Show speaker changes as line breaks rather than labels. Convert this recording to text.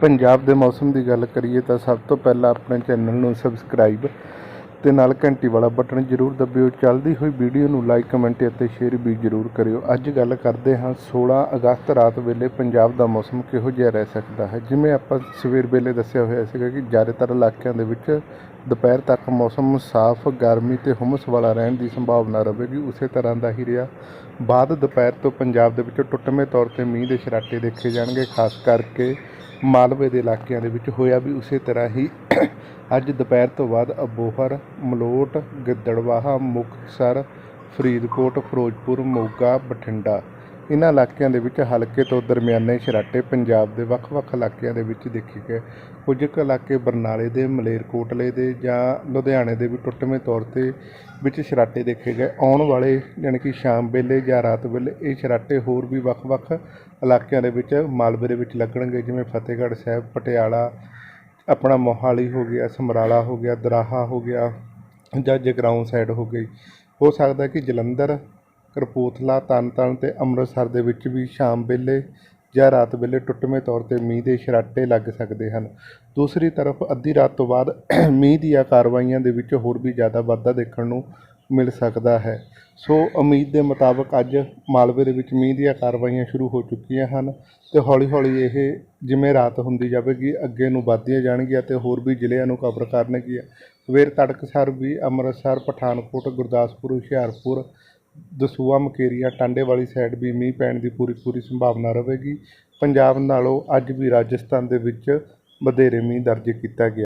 ਪੰਜਾਬ ਦੇ ਮੌਸਮ ਦੀ ਗੱਲ ਕਰੀਏ ਤਾਂ ਸਭ ਤੋਂ ਪਹਿਲਾਂ ਆਪਣੇ ਚੈਨਲ ਨੂੰ ਸਬਸਕ੍ਰਾਈਬ ਤੇ ਨਾਲ ਘੰਟੀ ਵਾਲਾ ਬਟਨ ਜ਼ਰੂਰ ਦਬਿਓ। ਚੱਲਦੀ ਹੋਈ ਵੀਡੀਓ ਨੂੰ ਲਾਈਕ ਕਮੈਂਟ ਅਤੇ ਸ਼ੇਅਰ ਵੀ ਜ਼ਰੂਰ ਕਰਿਓ। ਅੱਜ ਗੱਲ ਕਰਦੇ ਹਾਂ 16 ਅਗਸਤ ਰਾਤ ਵੇਲੇ ਪੰਜਾਬ ਦਾ ਮੌਸਮ ਕਿਹੋ ਜਿਹਾ ਰਹਿ ਸਕਦਾ ਹੈ? ਜਿਵੇਂ ਆਪਾਂ ਸਵੇਰ ਵੇਲੇ ਦੱਸਿਆ ਹੋਇਆ ਸੀਗਾ ਕਿ ਜ਼ਿਆਦਾਤਰ ਇਲਾਕਿਆਂ ਦੇ ਵਿੱਚ ਦੁਪਹਿਰ ਤੱਕ ਮੌਸਮ ਸਾਫ਼, ਗਰਮੀ ਤੇ ਹੁਮਸ ਵਾਲਾ ਰਹਿਣ ਦੀ ਸੰਭਾਵਨਾ ਰਹੇਗੀ। ਉਸੇ ਤਰ੍ਹਾਂ ਦਾ ਹੀ ਰਿਹਾ। ਬਾਅਦ ਦੁਪਹਿਰ ਤੋਂ ਪੰਜਾਬ ਦੇ ਵਿੱਚ ਟੁੱਟਵੇਂ ਤੌਰ ਤੇ ਮੀਂਹ ਦੇ ਛਰਾਟੇ ਦੇਖੇ ਜਾਣਗੇ, ਖਾਸ ਕਰਕੇ ਮਾਲਵੇ ਦੇ ਇਲਾਕਿਆਂ ਦੇ ਵਿੱਚ ਹੋਇਆ ਵੀ ਉਸੇ ਤਰ੍ਹਾਂ ਹੀ। ਅੱਜ ਦੁਪਹਿਰ ਤੋਂ ਬਾਅਦ ਅਬੋਹਰ, ਮਲੋਟ, ਗਿੱਦੜਵਾਹਾ, ਮੁਕਤਸਰ, ਫਰੀਦਕੋਟ, ਫਿਰੋਜ਼ਪੁਰ, ਮੋਗਾ, ਬਠਿੰਡਾ ਇਹਨਾਂ ਇਲਾਕਿਆਂ ਦੇ ਵਿੱਚ ਹਲਕੇ ਤੋਂ ਦਰਮਿਆਨੇ ਸਰਾਟੇ ਪੰਜਾਬ ਦੇ ਵੱਖ-ਵੱਖ ਇਲਾਕਿਆਂ ਦੇ ਵਿੱਚ ਦੇਖੇ ਗਏ। ਕੁਝ ਕੁ ਇਲਾਕੇ ਬਰਨਾਲੇ ਦੇ, ਮਲੇਰਕੋਟਲੇ ਦੇ ਜਾਂ ਲੁਧਿਆਣੇ ਦੇ ਵੀ ਟੁੱਟਵੇਂ ਤੌਰ ਤੇ ਵਿੱਚ ਸਰਾਟੇ ਦੇਖੇ ਗਏ। ਆਉਣ ਵਾਲੇ ਯਾਨੀ ਕਿ ਸ਼ਾਮ ਵੇਲੇ ਜਾਂ ਰਾਤ ਵੇਲੇ ਇਹ ਸਰਾਟੇ ਹੋਰ ਵੀ ਵੱਖ-ਵੱਖ ਇਲਾਕਿਆਂ ਦੇ ਵਿੱਚ ਮਾਲਵੇ ਦੇ ਵਿੱਚ ਲੱਗਣਗੇ, ਜਿਵੇਂ ਫਤਿਹਗੜ੍ਹ ਸਾਹਿਬ, ਪਟਿਆਲਾ, ਆਪਣਾ ਮੋਹਾਲੀ ਹੋ ਗਿਆ, ਸਮਰਾਲਾ ਹੋ ਗਿਆ, ਦਰਾਹਾ ਹੋ ਗਿਆ ਜਾਂ ਜਗਰਾਉਂ ਸਾਈਡ ਹੋ ਗਈ। ਹੋ ਸਕਦਾ ਕਿ ਜਲੰਧਰ ਕਪੂਰਥਲਾ ਤਰਨਤਾਰਨ ਤੇ ਅੰਮ੍ਰਿਤਸਰ ਦੇ ਵਿੱਚ ਵੀ ਸ਼ਾਮ ਵੇਲੇ ਜਾਂ ਰਾਤ ਵੇਲੇ ਟੁੱਟਵੇਂ ਤੌਰ ਤੇ ਮੀਂਹ ਦੇ ਛਰਾਟੇ ਲੱਗ ਸਕਦੇ ਹਨ। ਦੂਸਰੀ ਤਰਫ ਅੱਧੀ ਰਾਤ ਤੋਂ ਬਾਅਦ ਮੀਂਹ ਦੀਆਂ ਕਾਰਵਾਈਆਂ ਦੇ ਵਿੱਚ ਹੋਰ ਵੀ ਜ਼ਿਆਦਾ ਵਾਧਾ ਦੇਖਣ ਨੂੰ ਮਿਲ ਸਕਦਾ ਹੈ। ਸੋ ਉਮੀਦ ਦੇ ਮੁਤਾਬਕ ਅੱਜ ਮਾਲਵੇ ਦੇ ਵਿੱਚ ਮੀਂਹ ਦੀਆਂ ਕਾਰਵਾਈਆਂ ਸ਼ੁਰੂ ਹੋ ਚੁੱਕੀਆਂ ਹਨ ਤੇ ਹੌਲੀ ਹੌਲੀ ਇਹ ਜਿਵੇਂ ਰਾਤ ਹੁੰਦੀ ਜਾਵੇਗੀ, ਅੱਗੇ ਨੂੰ ਵਧਦੀਆਂ ਜਾਣਗੀਆਂ ਤੇ ਹੋਰ ਵੀ ਜ਼ਿਲ੍ਹਿਆਂ ਨੂੰ ਕਵਰ ਕਰਨਗੀਆਂ। ਸਵੇਰ ਤੜਕਸਾਰ ਵੀ ਅੰਮ੍ਰਿਤਸਰ, ਪਠਾਨਕੋਟ, ਗੁਰਦਾਸਪੁਰ, ਹੁਸ਼ਿਆਰਪੁਰ ਦਸੂਆ ਮਕੇਰੀਆ, ਟਾਂਡੇ ਵਾਲੀ ਸਾਈਡ ਵੀ ਮੀਂਹ ਪੈਣ ਦੀ ਪੂਰੀ ਪੂਰੀ ਸੰਭਾਵਨਾ ਰਹੇਗੀ। ਪੰਜਾਬ ਨਾਲੋਂ ਅੱਜ ਵੀ ਰਾਜਸਥਾਨ ਦੇ ਵਿੱਚ ਵਧੇਰੇ ਮੀਂਹ ਦਰਜ ਕੀਤਾ ਗਿਆ।